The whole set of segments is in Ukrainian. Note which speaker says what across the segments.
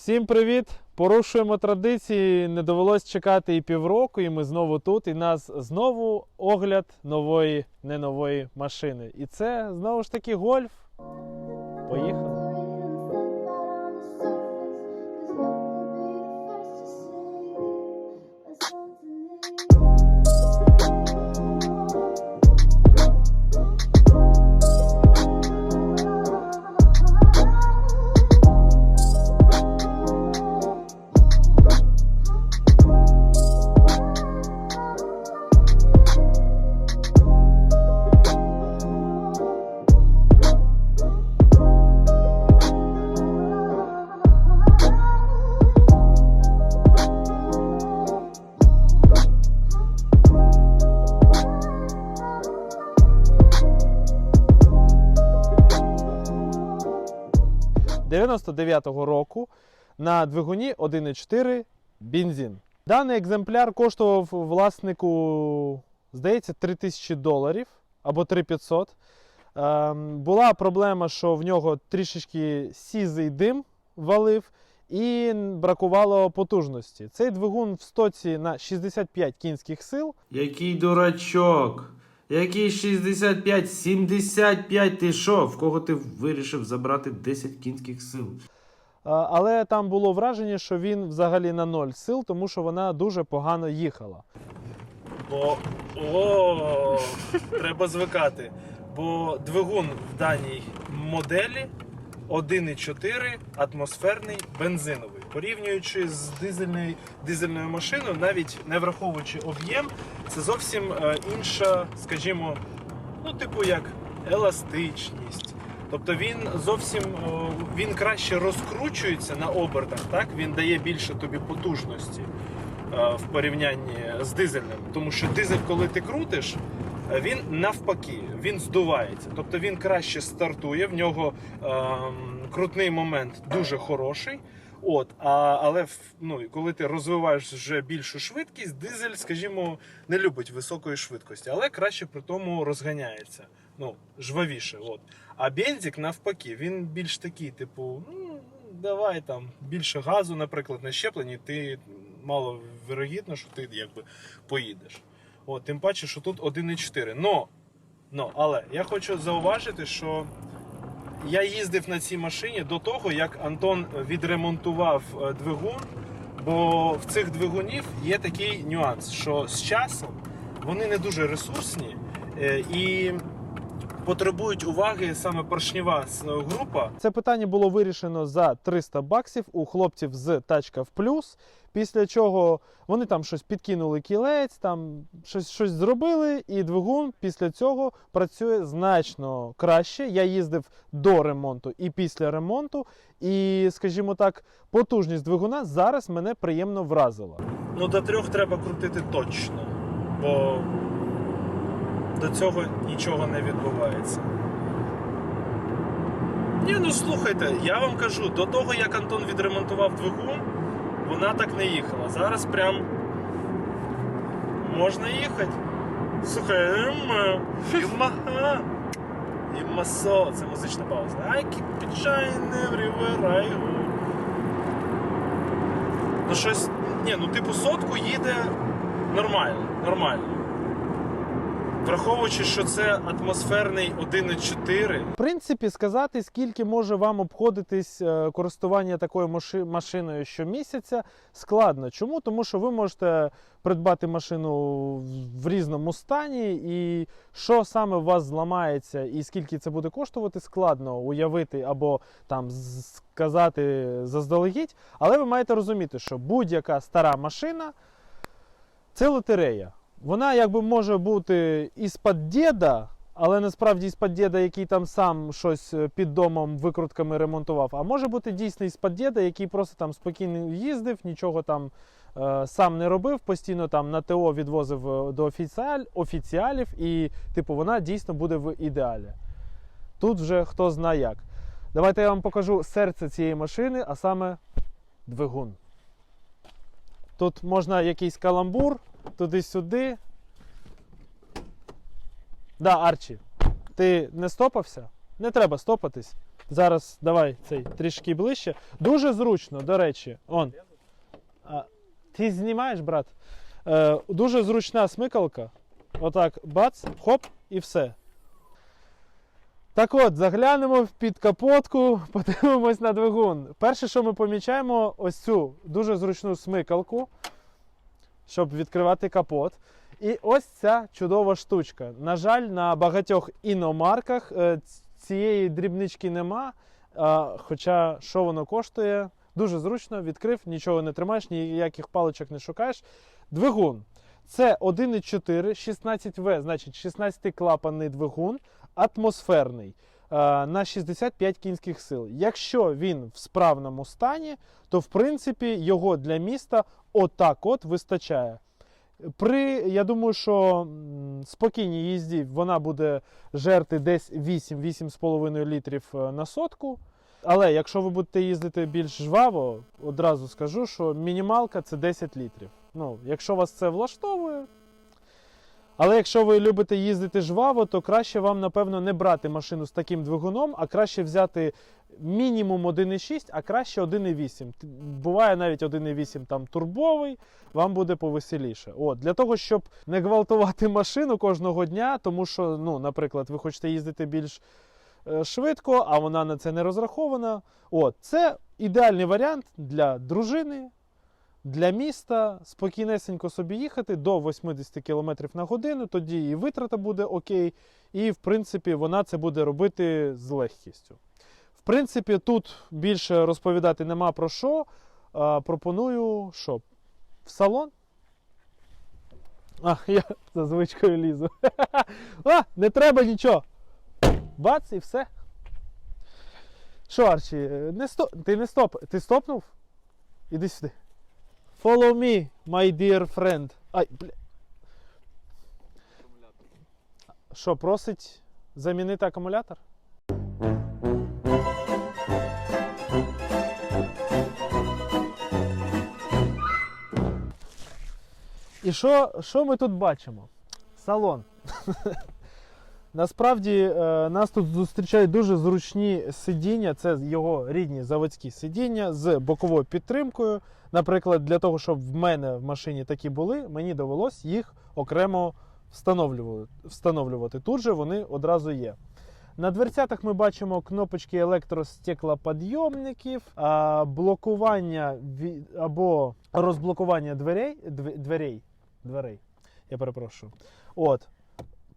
Speaker 1: Всім привіт! Порушуємо традиції. Не довелось чекати і півроку, і ми знову тут. І нас знову огляд нової, не нової машини. І це знову ж таки гольф. 99-го року на двигуні 1.4 бензин. Даний екземпляр коштував власнику, здається, 3000 доларів або 3500. Ем, була проблема, що в нього трішечки сізий дим валив і бракувало потужності. Цей двигун в стоці на 65 кінських сил.
Speaker 2: Який дурачок? Який 65, 75 ти що? В кого ти вирішив забрати 10 кінських сил?
Speaker 1: А, Але там було враження, що він взагалі на ноль сил, тому що вона дуже погано їхала. Бо о, треба звикати. Бо двигун в даній моделі 1,4 атмосферний бензиновий. Порівнюючи з дизельною, дизельною машиною, навіть не враховуючи об'єм, це зовсім е, інша, скажімо, ну, типу як еластичність. Тобто він зовсім е, він краще розкручується на обертах, так? Він дає більше тобі потужності е, в порівнянні з дизельним. Тому що дизель, коли ти крутиш, він навпаки, він здувається. Тобто він краще стартує, в нього ем, крутний момент дуже хороший. От, а, але ну, коли ти розвиваєш вже більшу швидкість, дизель, скажімо, не любить високої швидкості, але краще при тому розганяється. Ну, жвавіше. От. А бензик навпаки, він більш такий, типу, ну, давай там більше газу, наприклад, на щепленні, ти мало вирогідно, що ти якби поїдеш. От, тим паче, що тут 1,4. Но, но, але я хочу зауважити, що я їздив на цій машині до того, як Антон відремонтував е, двигун. Бо в цих двигунів є такий нюанс, що з часом вони не дуже ресурсні е, і потребують уваги саме поршнева група. Це питання було вирішено за 300 баксів у хлопців з тачка в плюс. Після чого вони там щось підкинули кілець, там щось, щось зробили, і двигун після цього працює значно краще. Я їздив до ремонту і після ремонту, і, скажімо так, потужність двигуна зараз мене приємно вразила. Ну, до трьох треба крутити точно, бо до цього нічого не відбувається. Ні, ну слухайте, я вам кажу, до того як Антон відремонтував двигун, вона так не їхала. Зараз прям можна їхати. Слухай, Ямаха. Ямасо, це музична пауза. I keep shine everywhere I go. Ну щось. Ні, ну типу сотку їде нормально, нормально. Враховуючи, що це атмосферний 1,4. В принципі, сказати, скільки може вам обходитись е, користування такою машиною щомісяця, складно. Чому? Тому що ви можете придбати машину в- різному стані, і що саме у вас зламається, і скільки це буде коштувати, складно уявити або там сказати заздалегідь. Але ви маєте розуміти, що будь-яка стара машина це лотерея. Вона якби може бути із-під діда, але насправді із-під діда, який там сам щось е, під домом викрутками ремонтував. А може бути дійсно із-під діда, який просто там спокійно їздив, нічого там е, сам не робив, постійно там на ТО відвозив е, до офіціаль, офіціалів, і типу вона дійсно буде в ідеалі. Тут вже хто знає як. Давайте я вам покажу серце цієї машини, а саме двигун. Тут можна якийсь каламбур, туди-сюди. Да, Арчі, ти не стопався? Не треба стопатись. Зараз давай цей трішки ближче. Дуже зручно, до речі. Он. А, ти знімаєш, брат? Е, дуже зручна смикалка. Отак, бац, хоп, і все. Так от, заглянемо під капотку, подивимось на двигун. Перше, що ми помічаємо, ось цю дуже зручну смикалку, щоб відкривати капот. І ось ця чудова штучка. На жаль, на багатьох іномарках е, цієї дрібнички нема. Хоча що воно коштує? Дуже зручно, відкрив, нічого не тримаєш, ніяких паличок не шукаєш. Двигун. Це 1,4, 16В, значить 16-клапанний двигун, атмосферний на 65 кінських сил. Якщо він в справному стані, то в принципі його для міста отак от вистачає. При, я думаю, що спокійній їзді вона буде жерти десь 8-8,5 літрів е, на сотку. Але якщо ви будете їздити більш жваво, одразу скажу, що мінімалка це 10 літрів. Ну, якщо вас це влаштовує. Але якщо ви любите їздити жваво, то краще вам, напевно, не брати машину з таким двигуном, а краще взяти мінімум 1,6, а краще 1,8. Буває навіть 1,8 там турбовий, вам буде повеселіше. От, для того, щоб не гвалтувати машину кожного дня, тому що, ну, наприклад, ви хочете їздити більш е, швидко, а вона на це не розрахована. От, це ідеальний варіант для дружини, для міста спокійнесенько собі їхати до 80 км на годину, тоді і витрата буде окей, і в принципі вона це буде робити з легкістю. В принципі, тут більше розповідати нема про що. А, пропоную, що в салон. А, я за звичкою лізу. А, не треба нічого. Бац і все. Що, Арчі, не сто... ти не стоп. Ти стопнув? Іди сюди. Follow me, my dear friend. Ай, бля. Що, просить замінити акумулятор? І що, що ми тут бачимо? Салон. Насправді е, нас тут зустрічають дуже зручні сидіння. Це його рідні заводські сидіння з боковою підтримкою. Наприклад, для того, щоб в мене в машині такі були, мені довелось їх окремо встановлювати. Тут же вони одразу є. На дверцятах ми бачимо кнопочки електростеклоподйомників, блокування або розблокування дверей, дверей, дверей. Я перепрошую. От.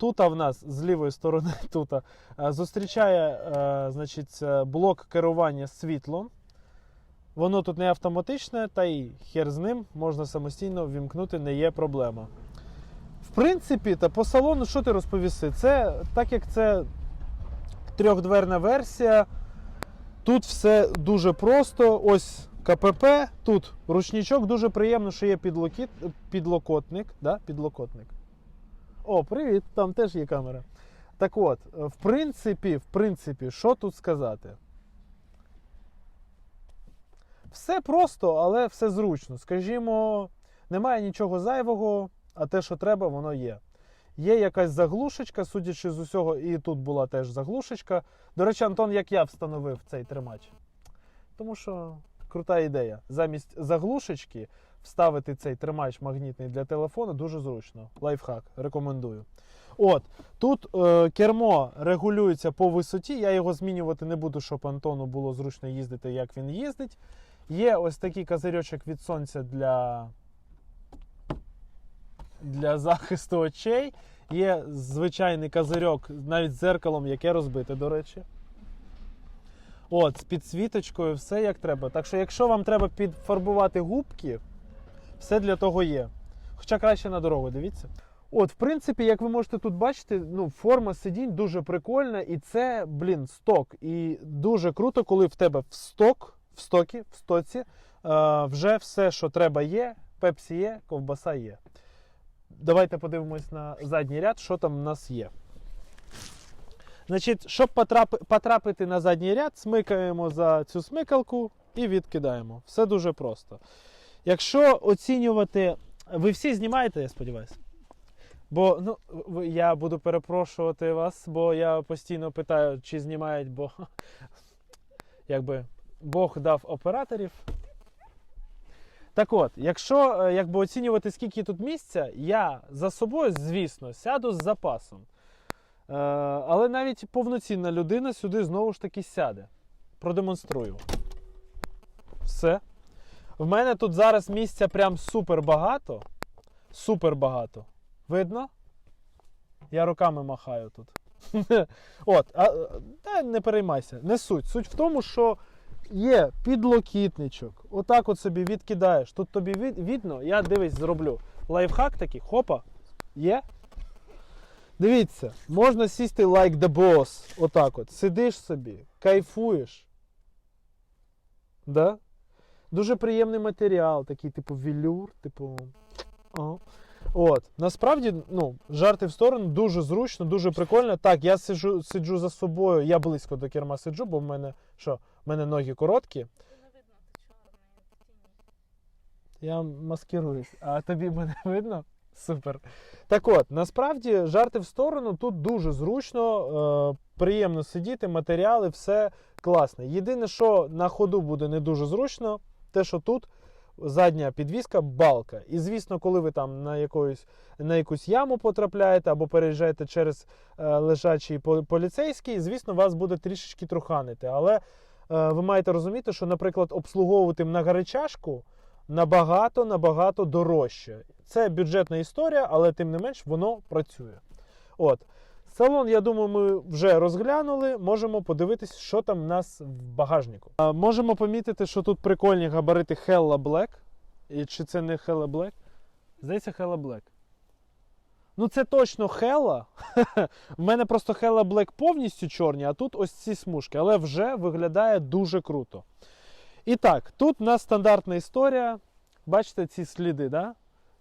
Speaker 1: Тут в нас з лівої сторони тут, зустрічає е, значить, е, блок керування світлом. Воно тут не автоматичне, та й хер з ним можна самостійно вімкнути, не є проблема. В принципі, та по салону, що ти розповіси? Це так як це трьохдверна версія. Тут все дуже просто. Ось КПП, тут ручничок, дуже приємно, що є підлокіт, підлокотник. Да? підлокотник. О, привіт, там теж є камера. Так от, е, в принципі, в принципі, що тут сказати? Все просто, але все зручно. Скажімо, немає нічого зайвого, а те, що треба, воно є. Є якась заглушечка, судячи з усього, і тут була теж заглушечка. До речі, Антон, як я встановив цей тримач. Тому що крута ідея. Замість заглушечки вставити цей тримач магнітний для телефону дуже зручно. Лайфхак, рекомендую. От, тут е, кермо регулюється по висоті. Я його змінювати не буду, щоб Антону було зручно їздити, як він їздить. Є ось такий козирьочок від сонця для, для захисту очей. Є звичайний козирьок навіть з зеркалом, яке розбите, до речі. От, з підсвіточкою, все як треба. Так що, якщо вам треба підфарбувати губки, все для того є. Хоча краще на дорогу, дивіться. От, в принципі, як ви можете тут бачити, ну, форма сидінь дуже прикольна, і це, блін, сток. І дуже круто, коли в тебе в сток, в стокі, в стоці, е, вже все, що треба, є. Пепсі є, ковбаса є. Давайте подивимось на задній ряд, що там в нас є. Значить, щоб потрапити на задній ряд, смикаємо за цю смикалку і відкидаємо. Все дуже просто. Якщо оцінювати. Ви всі знімаєте, я сподіваюся? Бо ну, я буду перепрошувати вас, бо я постійно питаю, чи знімають, бо якби Бог дав операторів. Так от, якщо е, якби оцінювати, скільки тут місця, я за собою, звісно, сяду з запасом. Е, але навіть повноцінна людина сюди знову ж таки сяде. Продемонструю. Все. В мене тут зараз місця прям супер багато. Супер багато. Видно? Я руками махаю тут. От, а, та не переймайся, не суть. Суть в тому, що є підлокітничок. Отак от собі відкидаєш. Тут тобі від, видно, я дивись, зроблю. Лайфхак такий, хопа, є. Дивіться, можна сісти like the boss. Отак от. Сидиш собі, кайфуєш. Да? Дуже приємний матеріал, такий, типу, велюр, типу. Ага. От, насправді, ну, жарти в сторону, дуже зручно, дуже прикольно. Так, я сиджу, сиджу за собою, я близько до керма сиджу, бо в мене що? В мене ноги короткі. Я маскируюсь, а тобі мене видно? Супер. Так от, насправді, жарти в сторону, тут дуже зручно, е, приємно сидіти, матеріали, все класне. Єдине, що на ходу буде не дуже зручно, те, що тут задня підвіска балка. І звісно, коли ви там на якоюсь, на якусь яму потрапляєте або переїжджаєте через е, лежачий поліцейський, звісно, вас буде трішечки труханити. Але е, ви маєте розуміти, що, наприклад, обслуговувати многоречашку набагато набагато дорожче. Це бюджетна історія, але тим не менш воно працює. От. Салон, я думаю, ми вже розглянули. Можемо подивитись, що там в нас в багажнику. А, можемо помітити, що тут прикольні габарити Hella Black. І чи це не Hella Black? Здається, Hella Black. Ну, це точно Hella. В мене просто Hella Black повністю чорні, а тут ось ці смужки. Але вже виглядає дуже круто. І так, тут у нас стандартна історія. Бачите ці сліди, да?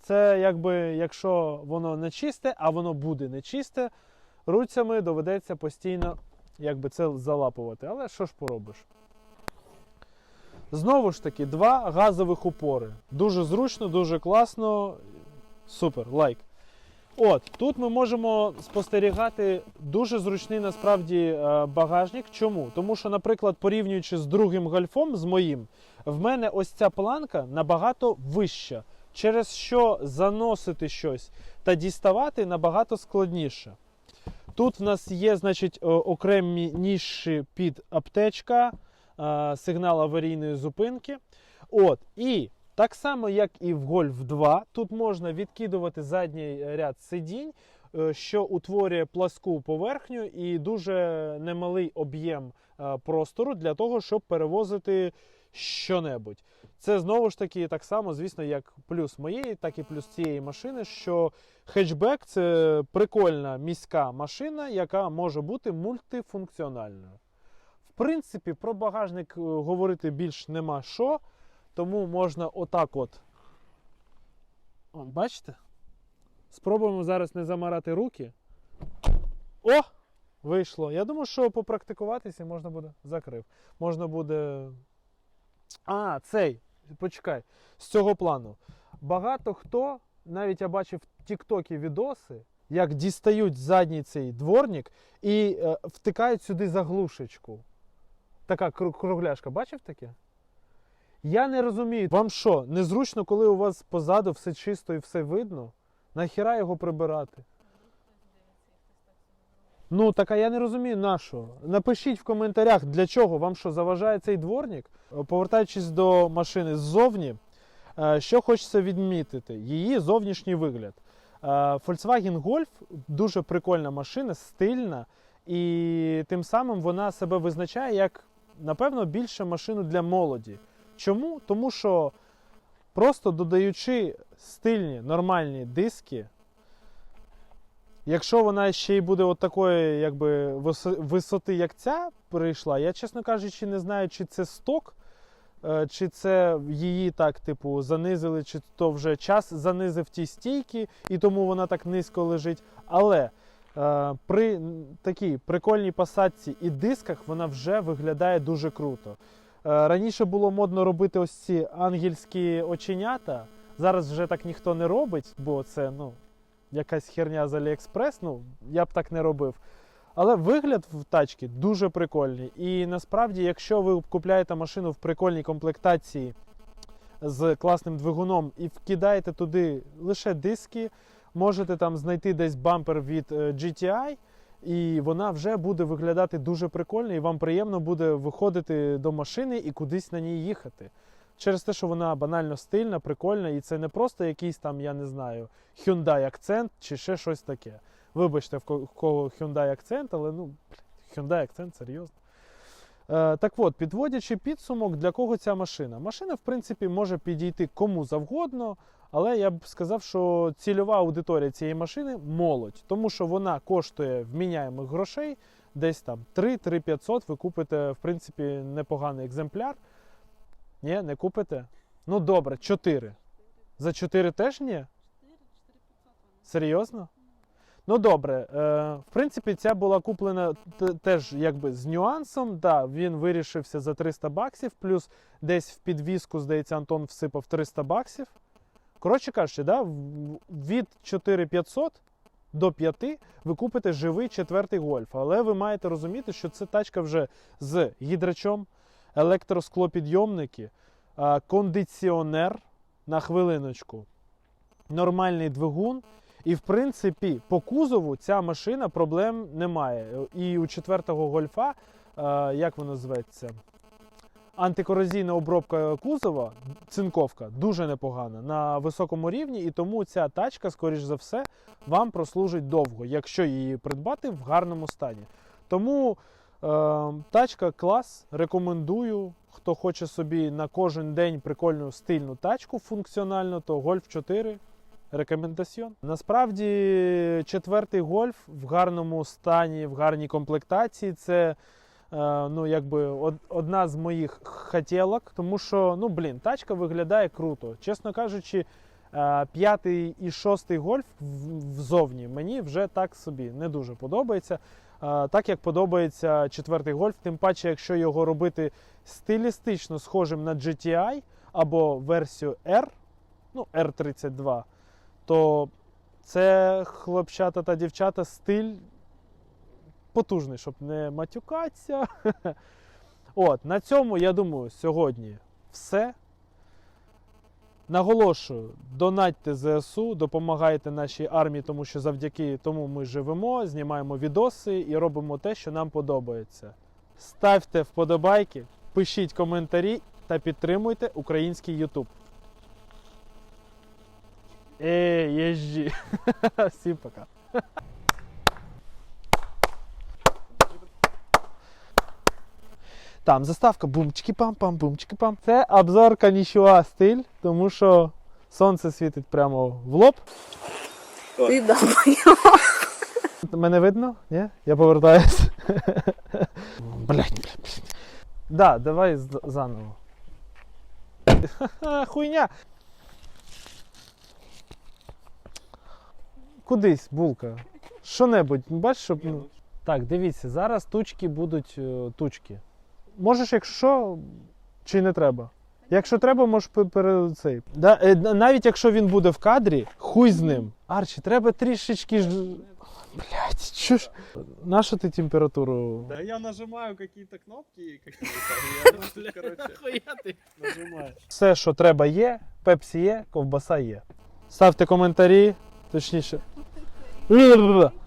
Speaker 1: Це якби, якщо воно не чисте, а воно буде не чисте, руцями доведеться постійно якби це залапувати. Але що ж поробиш? Знову ж таки, два газових упори. Дуже зручно, дуже класно. Супер, лайк. От, тут ми можемо спостерігати дуже зручний насправді е, багажник. Чому? Тому що, наприклад, порівнюючи з другим гольфом, з моїм, в мене ось ця планка набагато вища, через що заносити щось та діставати набагато складніше. Тут в нас є, значить, окремі ніші під аптечка, сигнал аварійної зупинки. От, і так само, як і в Golf 2, тут можна відкидувати задній ряд сидінь, е, що утворює пласку поверхню і дуже немалий об'єм е, простору для того, щоб перевозити що-небудь. Це знову ж таки так само, звісно, як плюс моєї, так і плюс цієї машини, що хетчбек це прикольна міська машина, яка може бути мультифункціональною. В принципі, про багажник е, говорити більш нема що, тому можна отак от. О, бачите? Спробуємо зараз не замарати руки. О! Вийшло. Я думаю, що попрактикуватися можна буде. Закрив. Можна буде. А, цей. Почекай. З цього плану. Багато хто, навіть я бачив в Тіктокі відоси, як дістають задній цей дворник і е, втикають сюди заглушечку. Така кругляшка, бачив таке? Я не розумію. Вам що, незручно, коли у вас позаду все чисто і все видно? Нахіра його прибирати? Ну, так а я не розумію на що. Напишіть в коментарях, для чого вам що заважає цей дворник. Повертаючись до машини ззовні, е, що хочеться відмітити, її зовнішній вигляд. Е, Volkswagen Golf дуже прикольна машина, стильна, і тим самим вона себе визначає як, напевно, більше машину для молоді. Чому? Тому що просто додаючи стильні нормальні диски, Якщо вона ще й буде от такої якби, висоти, як ця прийшла, я, чесно кажучи, не знаю, чи це сток, е, чи це її так, типу, занизили, чи то вже час занизив ті стійки, і тому вона так низько лежить. Але е, при такій прикольній посадці і дисках вона вже виглядає дуже круто. Е, раніше було модно робити ось ці ангельські оченята. Зараз вже так ніхто не робить, бо це ну, якась херня з Аліекспрес. Ну, я б так не робив. Але вигляд в тачки дуже прикольний. І насправді, якщо ви купляєте машину в прикольній комплектації з класним двигуном і вкидаєте туди лише диски, можете там знайти десь бампер від е, GTI, і вона вже буде виглядати дуже прикольно, і вам приємно буде виходити до машини і кудись на ній їхати. Через те, що вона банально стильна, прикольна, і це не просто якийсь там, я не знаю, Hyundai акцент чи ще щось таке. Вибачте, в кого Hyundai акцент, але ну, Hyundai акцент, серйозно. Е, так от, підводячи підсумок, для кого ця машина? Машина, в принципі, може підійти кому завгодно, але я б сказав, що цільова аудиторія цієї машини молодь, тому що вона коштує вміняємих грошей, десь там 3-3 500, ви купите, в принципі, непоганий екземпляр. Ні, не купите? Ну добре, 4. За 4 теж ні? Серйозно? Ну добре, е, в принципі, ця була куплена теж якби з нюансом. Да, він вирішився за 300 баксів, плюс десь в підвіску, здається, Антон всипав 300 баксів. Коротше кажучи, да, від 4500 до 5 ви купите живий четвертий гольф. Але ви маєте розуміти, що це тачка вже з гідрачом, електросклопідйомники, кондиціонер на хвилиночку, нормальний двигун. І в принципі, по кузову ця машина проблем немає. І у четвертого гольфа, як воно зветься, антикорозійна обробка кузова, цинковка, дуже непогана на високому рівні, і тому ця тачка, скоріш за все, вам прослужить довго, якщо її придбати в гарному стані. Тому тачка клас, рекомендую. Хто хоче собі на кожен день прикольну стильну тачку функціональну, то Golf 4 Рекомендаціон. Насправді, четвертий гольф в гарному стані, в гарній комплектації. Це е, ну, якби одна з моїх хотілок, тому що, ну блін, тачка виглядає круто. Чесно кажучи, е, п'ятий і шостий гольф взовні мені вже так собі не дуже подобається. Так як подобається четвертий гольф, тим паче, якщо його робити стилістично схожим на GTI або версію R, ну, R32, то це хлопчата та дівчата стиль потужний, щоб не матюкатися. От, на цьому, я думаю, сьогодні все. Наголошую, донатьте ЗСУ, допомагайте нашій армії, тому що завдяки тому ми живемо, знімаємо відоси і робимо те, що нам подобається. Ставте вподобайки, пишіть коментарі та підтримуйте український YouTube. Эй, езжи. Всім пока. Там заставка бумчики-пам-пам, бумчики-пам. Це обзор канішуа стиль, тому що сонце світить прямо в лоб.
Speaker 3: Ти долбоєб.
Speaker 1: Мене видно? Ні? Я повертаюсь. Блять, блять, блять. Да, давай заново. Хуйня. Кудись, булка. Що-небудь, бачиш, щоб. ну- Так, дивіться, зараз тучки будуть е, тучки. Можеш, якщо чи не треба? Якщо треба, можеш пе- пере цей. Да, е, навіть якщо він буде в кадрі, хуй з ним. Арчі, треба трішечки ж. Блять, що ж. Нашу ти температуру?
Speaker 4: Да я нажимаю какие-то кнопки какие-то. нажимаешь.
Speaker 1: Все, що треба, є, пепсі є, ковбаса є. Ставте коментарі, точніше.